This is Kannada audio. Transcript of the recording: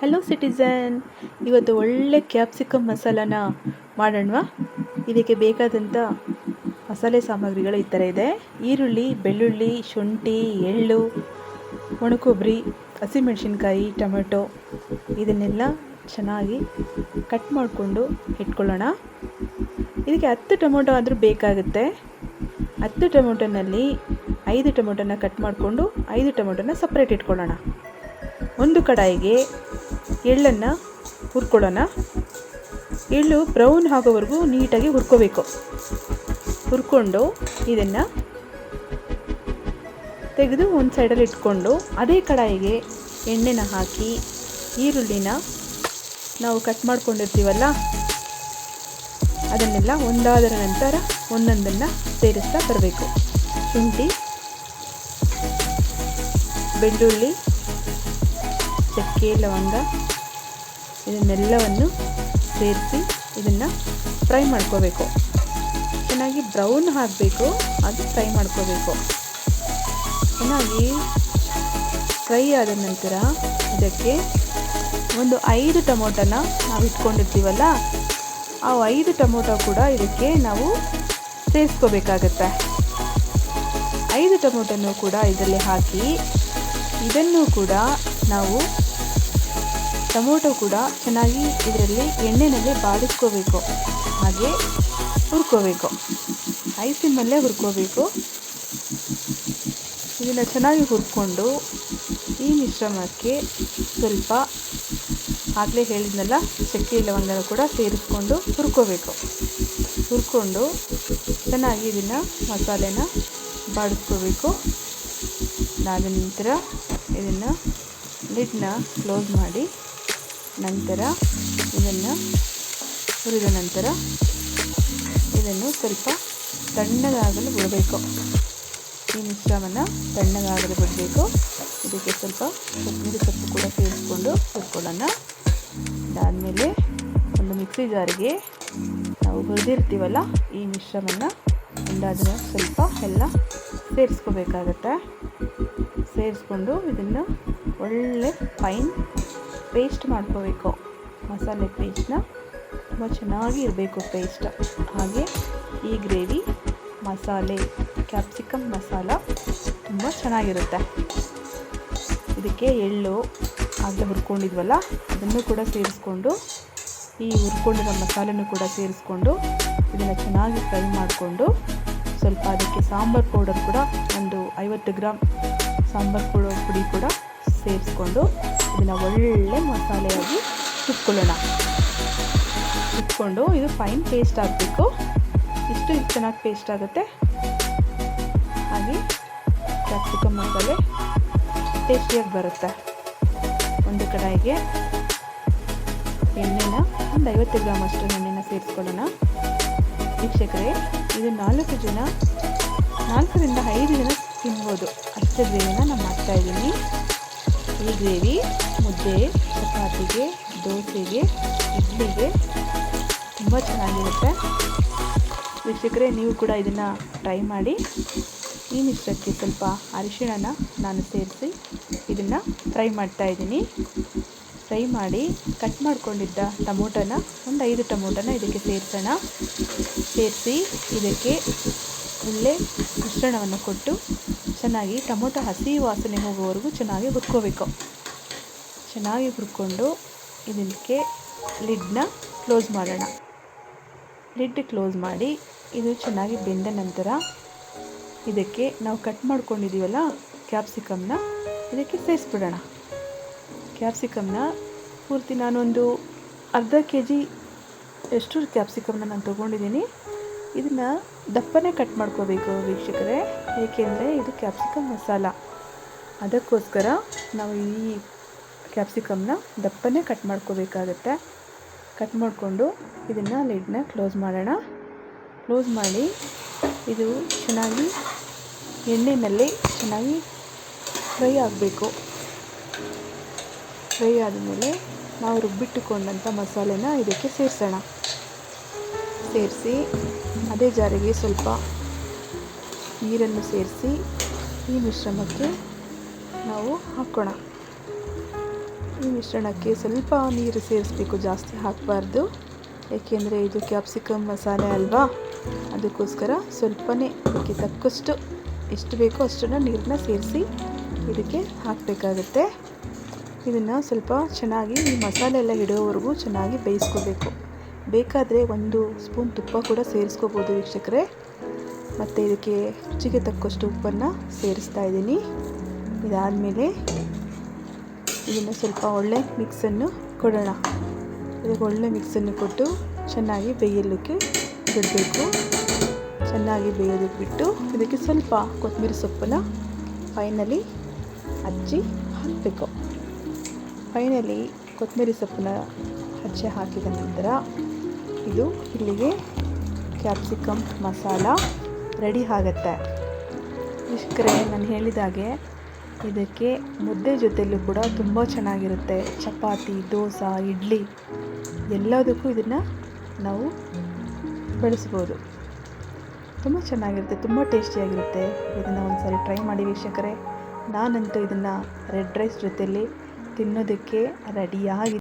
ಹಲೋ ಸಿಟಿಸನ್ ಇವತ್ತು ಒಳ್ಳೆ ಕ್ಯಾಪ್ಸಿಕಮ್ ಮಸಾಲಾನ ಮಾಡೋಣವಾ? ಇದಕ್ಕೆ ಬೇಕಾದಂಥ ಮಸಾಲೆ ಸಾಮಗ್ರಿಗಳು ಈ ಥರ ಇದೆ. ಈರುಳ್ಳಿ, ಬೆಳ್ಳುಳ್ಳಿ, ಶುಂಠಿ, ಎಳ್ಳು, ಒಣಕೊಬ್ಬರಿ, ಹಸಿಮೆಣಸಿನ್ಕಾಯಿ, ಟೊಮೆಟೊ ಇದನ್ನೆಲ್ಲ ಚೆನ್ನಾಗಿ ಕಟ್ ಮಾಡಿಕೊಂಡು ಇಟ್ಕೊಳ್ಳೋಣ. ಇದಕ್ಕೆ ಹತ್ತು ಟೊಮೊಟೊ ಆದರೂ ಬೇಕಾಗುತ್ತೆ. ಹತ್ತು ಟೊಮೊಟೊನಲ್ಲಿ ಐದು ಟೊಮೊಟೊನ ಕಟ್ ಮಾಡಿಕೊಂಡು ಐದು ಟೊಮೊಟೊನ ಸಪ್ರೇಟ್ ಇಟ್ಕೊಳ್ಳೋಣ. ಒಂದು ಕಡಾಯಿಗೆ ಎಳ್ಳನ್ನು ಹುರ್ಕೊಳ್ಳೋಣ. ಎಳ್ಳು ಬ್ರೌನ್ ಆಗೋವರೆಗೂ ನೀಟಾಗಿ ಹುರ್ಕೋಬೇಕು. ಹುರ್ಕೊಂಡು ಇದನ್ನು ತೆಗೆದು ಒಂದು ಸೈಡಲ್ಲಿ ಇಟ್ಕೊಂಡು ಅದೇ ಕಡಾಯಿಗೆ ಎಣ್ಣೆನ ಹಾಕಿ ಈರುಳ್ಳಿನ ನಾವು ಕಟ್ ಮಾಡ್ಕೊಂಡಿರ್ತೀವಲ್ಲ, ಅದನ್ನೆಲ್ಲ ಒಂದಾದರ ನಂತರ ಒಂದೊಂದನ್ನು ಸೇರಿಸ್ತಾ ಬರಬೇಕು. ಶುಂಠಿ, ಬೆಳ್ಳುಳ್ಳಿ ಚಕ್ಕೆ, ಲವಂಗ ಇದನ್ನೆಲ್ಲವನ್ನು ಸೇರಿಸಿ ಇದನ್ನು ಫ್ರೈ ಮಾಡ್ಕೋಬೇಕು. ಚೆನ್ನಾಗಿ ಬ್ರೌನ್ ಹಾಕಬೇಕು ಅದು ಫ್ರೈ ಮಾಡ್ಕೋಬೇಕು. ಚೆನ್ನಾಗಿ ಫ್ರೈ ಆದ ನಂತರ ಇದಕ್ಕೆ ಒಂದು ಐದು ಟೊಮೊಟೊನ ನಾವು ಇಟ್ಕೊಂಡಿರ್ತೀವಲ್ಲ, ಆ ಐದು ಟೊಮೊಟೊ ಕೂಡ ಇದಕ್ಕೆ ನಾವು ಸೇರಿಸ್ಕೋಬೇಕಾಗತ್ತೆ. ಐದು ಟೊಮೊಟೊನೂ ಕೂಡ ಇದರಲ್ಲಿ ಹಾಕಿ ಇದನ್ನು ಕೂಡ ನಾವು ಟೊಮೊಟೊ ಕೂಡ ಚೆನ್ನಾಗಿ ಇದರಲ್ಲಿ ಎಣ್ಣೆಯಲ್ಲಿ ಬಾಡಿಸ್ಕೋಬೇಕು. ಹಾಗೆ ಹುರ್ಕೋಬೇಕು. ಸಿಮ್ಮಲ್ಲೇ ಹುರ್ಕೋಬೇಕು. ಇದನ್ನು ಚೆನ್ನಾಗಿ ಹುರ್ಕೊಂಡು ಈ ಮಿಶ್ರಮಕ್ಕೆ ಸ್ವಲ್ಪ ಆಗಲೇ ಹೇಳಿದ್ನಲ್ಲ ಚಕ್ಕೆ ಲವಂಗನ ಕೂಡ ಸೇರಿಸ್ಕೊಂಡು ಹುರ್ಕೋಬೇಕು. ಹುರ್ಕೊಂಡು ಚೆನ್ನಾಗಿ ಇದನ್ನು ಮಸಾಲೆನ ಬಾಡಿಸ್ಕೋಬೇಕು. ಅದಾದ ನಂತರ ಇದನ್ನು ಲಿಡ್ನ ಕ್ಲೋಸ್ ಮಾಡಿ ನಂತರ ಇದನ್ನು ಹುರಿದ ನಂತರ ಇದನ್ನು ಸ್ವಲ್ಪ ತಣ್ಣಗಾಗಲು ಬಿಡಬೇಕು. ಈ ಮಿಶ್ರವನ್ನು ತಣ್ಣಗಾಗಲು ಬಿಡಬೇಕು. ಇದಕ್ಕೆ ಸ್ವಲ್ಪ ಕೊತ್ತಂಬರಿ ಸೊಪ್ಪು ಕೂಡ ಸೇರಿಸ್ಕೊಂಡು ಹುರ್ಕೊಳ್ಳೋಣ. ಅದಾದಮೇಲೆ ಒಂದು ಮಿಕ್ಸಿ ಜಾರಿಗೆ ನಾವು ಹುರಿದಿರ್ತೀವಲ್ಲ, ಈ ಮಿಶ್ರವನ್ನು ಒಂದಾದ ಸ್ವಲ್ಪ ಎಲ್ಲ ಸೇರಿಸ್ಕೋಬೇಕಾಗತ್ತೆ. ಸೇರಿಸ್ಕೊಂಡು ಇದನ್ನು ಒಳ್ಳೆ ಫೈನ್ ಪೇಸ್ಟ್ ಮಾಡ್ಕೋಬೇಕು. ಮಸಾಲೆ ಪೇಸ್ಟ್ನ ತುಂಬ ಚೆನ್ನಾಗಿ ಇರಬೇಕು ಪೇಸ್ಟ್. ಹಾಗೆ ಈ ಗ್ರೇವಿ, ಮಸಾಲೆ, ಕ್ಯಾಪ್ಸಿಕಮ್ ಮಸಾಲ ತುಂಬ ಚೆನ್ನಾಗಿರುತ್ತೆ. ಇದಕ್ಕೆ ಎಳ್ಳು ಆಗಲೇ ಹುರ್ಕೊಂಡಿದ್ವಲ್ಲ, ಅದನ್ನು ಕೂಡ ಸೇರಿಸ್ಕೊಂಡು, ಈ ಹುರ್ಕೊಂಡಿರೋ ಮಸಾಲೆನೂ ಕೂಡ ಸೇರಿಸ್ಕೊಂಡು, ಇದನ್ನು ಚೆನ್ನಾಗಿ ಫ್ರೈ ಮಾಡಿಕೊಂಡು, ಸ್ವಲ್ಪ ಅದಕ್ಕೆ ಸಾಂಬಾರು ಪೌಡರ್ ಕೂಡ ಒಂದು ಐವತ್ತು ಗ್ರಾಮ್ ಸಾಂಬಾರು ಪೌಡರ್ ಪುಡಿ ಕೂಡ ಸೇರಿಸ್ಕೊಂಡು ಇದನ್ನು ಒಳ್ಳೆ ಮಸಾಲೆಯಾಗಿ ಸುತ್ಕೊಳ್ಳೋಣ ಸುತ್ಕೊಂಡು ಇದು ಫೈನ್ ಪೇಸ್ಟ್ ಆಗಬೇಕು. ಇಷ್ಟು ಚೆನ್ನಾಗಿ ಪೇಸ್ಟ್ ಆಗುತ್ತೆ. ಹಾಗೆ ಕ್ಯಾಪ್ಸಿಕಮ್ ಮಸಾಲೆ ಟೇಸ್ಟಿಯಾಗಿ ಬರುತ್ತೆ. ಒಂದು ಕಡಾಯಿಗೆ ಎಣ್ಣೆನ ಒಂದು ಐವತ್ತು ಗ್ರಾಮ್ ಅಷ್ಟು ಎಣ್ಣೆನ ಸೇರಿಸ್ಕೊಳ್ಳೋಣ. ವೀಕ್ಷಕರೇ, ಇದು ನಾಲ್ಕು ಜನ ನಾಲ್ಕರಿಂದ ಐದು ಜನ ತಿನ್ಬೋದು. ಅಷ್ಟು ಜನ ನಾನು ಮಾಡ್ತಾಯಿದ್ದೀನಿ ಈ ಗ್ರೇವಿ, ಮುದ್ದೆ, ಚಪಾತಿಗೆ, ದೋಸೆಗೆ, ಇಡ್ಲಿಗೆ ತುಂಬ ಚೆನ್ನಾಗಿರುತ್ತೆ. ವೀಕ್ಷಕರೇ, ನೀವು ಕೂಡ ಇದನ್ನು ಟ್ರೈ ಮಾಡಿ. ಈ ಮಿಶ್ರಕ್ಕೆ ಸ್ವಲ್ಪ ಅರಿಶಿಣನ ನಾನು ಸೇರಿಸಿ ಇದನ್ನು ಫ್ರೈ ಮಾಡ್ತಾಯಿದ್ದೀನಿ ಫ್ರೈ ಮಾಡಿ ಕಟ್ ಮಾಡಿಕೊಂಡಿದ್ದ ಟೊಮೊಟೊನ, ಒಂದು ಐದು ಟೊಮೊಟೊನ ಇದಕ್ಕೆ ಸೇರಿಸೋಣ. ಸೇರಿಸಿ ಇದಕ್ಕೆ ಒಳ್ಳೆ ಮಿಶ್ರಣವನ್ನು ಕೊಟ್ಟು ಚೆನ್ನಾಗಿ ಟೊಮೊಟೊ ಹಸಿ ವಾಸನೆ ಹೋಗೋವರೆಗೂ ಚೆನ್ನಾಗಿ ಹುರ್ಕೋಬೇಕು. ಚೆನ್ನಾಗಿ ಹುರ್ಕೊಂಡು ಇದಕ್ಕೆ ಲಿಡ್ನ ಕ್ಲೋಸ್ ಮಾಡೋಣ. ಲಿಡ್ ಕ್ಲೋಸ್ ಮಾಡಿ ಇದು ಚೆನ್ನಾಗಿ ಬೆಂದ ನಂತರ ಇದಕ್ಕೆ ನಾವು ಕಟ್ ಮಾಡ್ಕೊಂಡಿದ್ದೀವಲ್ಲ ಕ್ಯಾಪ್ಸಿಕಮ್ನ ಇದಕ್ಕೆ ಸೇರಿಸ್ಬಿಡೋಣ. ಕ್ಯಾಪ್ಸಿಕಮ್ನ ಪೂರ್ತಿ ನಾನೊಂದು ಅರ್ಧ ಕೆ ಜಿ ಎಷ್ಟು ಕ್ಯಾಪ್ಸಿಕಮ್ನ ನಾನು ತೊಗೊಂಡಿದ್ದೀನಿ? ಇದನ್ನು ದಪ್ಪನೇ ಕಟ್ ಮಾಡ್ಕೋಬೇಕು ವೀಕ್ಷಕರೇ. ಏಕೆಂದರೆ ಇದು ಕ್ಯಾಪ್ಸಿಕಮ್ ಮಸಾಲ ಅದಕ್ಕೋಸ್ಕರ ನಾವು ಈ ಕ್ಯಾಪ್ಸಿಕಮ್ನ ದಪ್ಪನೇ ಕಟ್ ಮಾಡ್ಕೋಬೇಕಾಗತ್ತೆ. ಕಟ್ ಮಾಡಿಕೊಂಡು ಇದನ್ನು ಲಿಡ್ನ ಕ್ಲೋಸ್ ಮಾಡೋಣ. ಕ್ಲೋಸ್ ಮಾಡಿ ಇದು ಚೆನ್ನಾಗಿ ಎಣ್ಣೆಯಲ್ಲಿ ಚೆನ್ನಾಗಿ ಫ್ರೈ ಆಗಬೇಕು. ಫ್ರೈ ಆದಮೇಲೆ ನಾವು ರುಬ್ಬಿಟ್ಟುಕೊಂಡಂಥ ಮಸಾಲೆನ ಇದಕ್ಕೆ ಸೇರಿಸೋಣ. ಸೇರಿಸಿ ಅದೇ ಜಾರಿಗೆ ಸ್ವಲ್ಪ ನೀರನ್ನು ಸೇರಿಸಿ ಈ ಮಿಶ್ರಮಕ್ಕೆ ನಾವು ಹಾಕೋಣ. ಈ ಮಿಶ್ರಣಕ್ಕೆ ಸ್ವಲ್ಪ ನೀರು ಸೇರಿಸ್ಬೇಕು, ಜಾಸ್ತಿ ಹಾಕಬಾರ್ದು. ಏಕೆಂದರೆ ಇದು ಕ್ಯಾಪ್ಸಿಕಮ್ ಮಸಾಲೆ ಅಲ್ವಾ? ಅದಕ್ಕೋಸ್ಕರ ಸ್ವಲ್ಪನೇ, ಅದಕ್ಕೆ ತಕ್ಕಷ್ಟು ಎಷ್ಟು ಬೇಕೋ ಅಷ್ಟನ್ನು ನೀರನ್ನ ಸೇರಿಸಿ ಇದಕ್ಕೆ ಹಾಕಬೇಕಾಗತ್ತೆ. ಇದನ್ನು ಸ್ವಲ್ಪ ಚೆನ್ನಾಗಿ ಈ ಮಸಾಲೆ ಎಲ್ಲ ಹಿಡಿಯೋವರೆಗೂ ಚೆನ್ನಾಗಿ ಬೇಯಿಸ್ಕೋಬೇಕು. ಬೇಕಾದರೆ ಒಂದು ಸ್ಪೂನ್ ತುಪ್ಪ ಕೂಡ ಸೇರಿಸ್ಕೋಬೋದು ವೀಕ್ಷಕರೇ. ಮತ್ತು ಇದಕ್ಕೆ ರುಚಿಗೆ ತಕ್ಕಷ್ಟು ಉಪ್ಪನ್ನು ಸೇರಿಸ್ತಾ ಇದ್ದೀನಿ. ಇದಾದಮೇಲೆ ಇದನ್ನು ಸ್ವಲ್ಪ ಒಳ್ಳೆ ಮಿಕ್ಸನ್ನು ಕೊಡೋಣ. ಇದಕ್ಕೆ ಒಳ್ಳೆ ಮಿಕ್ಸನ್ನು ಕೊಟ್ಟು ಚೆನ್ನಾಗಿ ಬೇಯಲಿಕ್ಕೆ ಬಿಡಬೇಕು. ಚೆನ್ನಾಗಿ ಬೇಯೋದಕ್ಕೆ ಬಿಟ್ಟು ಇದಕ್ಕೆ ಸ್ವಲ್ಪ ಕೊತ್ತಂಬರಿ ಸೊಪ್ಪನ್ನು ಫೈನಲಿ ಹಚ್ಚಿ ಹಾಕಬೇಕು. ಫೈನಲಿ ಕೊತ್ತಂಬರಿ ಸೊಪ್ಪನ್ನ ಹಚ್ಚಿ ಹಾಕಿದ ನಂತರ ಇದು ಇಲ್ಲಿಗೆ ಕ್ಯಾಪ್ಸಿಕಮ್ ಮಸಾಲ ರೆಡಿ ಆಗುತ್ತೆ. ಇಷ್ಟ್ರೆ ನಾನು ಹೇಳಿದಾಗೆ ಇದಕ್ಕೆ ಮುದ್ದೆ ಜೊತೆಯಲ್ಲೂ ಕೂಡ ತುಂಬ ಚೆನ್ನಾಗಿರುತ್ತೆ. ಚಪಾತಿ, ದೋಸೆ, ಇಡ್ಲಿ ಎಲ್ಲದಕ್ಕೂ ಇದನ್ನು ನಾವು ಬಳಸ್ಬೋದು. ತುಂಬ ಚೆನ್ನಾಗಿರುತ್ತೆ, ತುಂಬ ಟೇಸ್ಟಿಯಾಗಿರುತ್ತೆ ಇದನ್ನು ಒಂದು ಸಾರಿ ಟ್ರೈ ಮಾಡಿ ವೀಕ್ಷಕರೇ. ನಾನಂತೂ ಇದನ್ನು ರೆಡ್ ರೈಸ್ ಜೊತೆಯಲ್ಲಿ ತಿನ್ನೋದಕ್ಕೆ ರೆಡಿಯಾಗಿ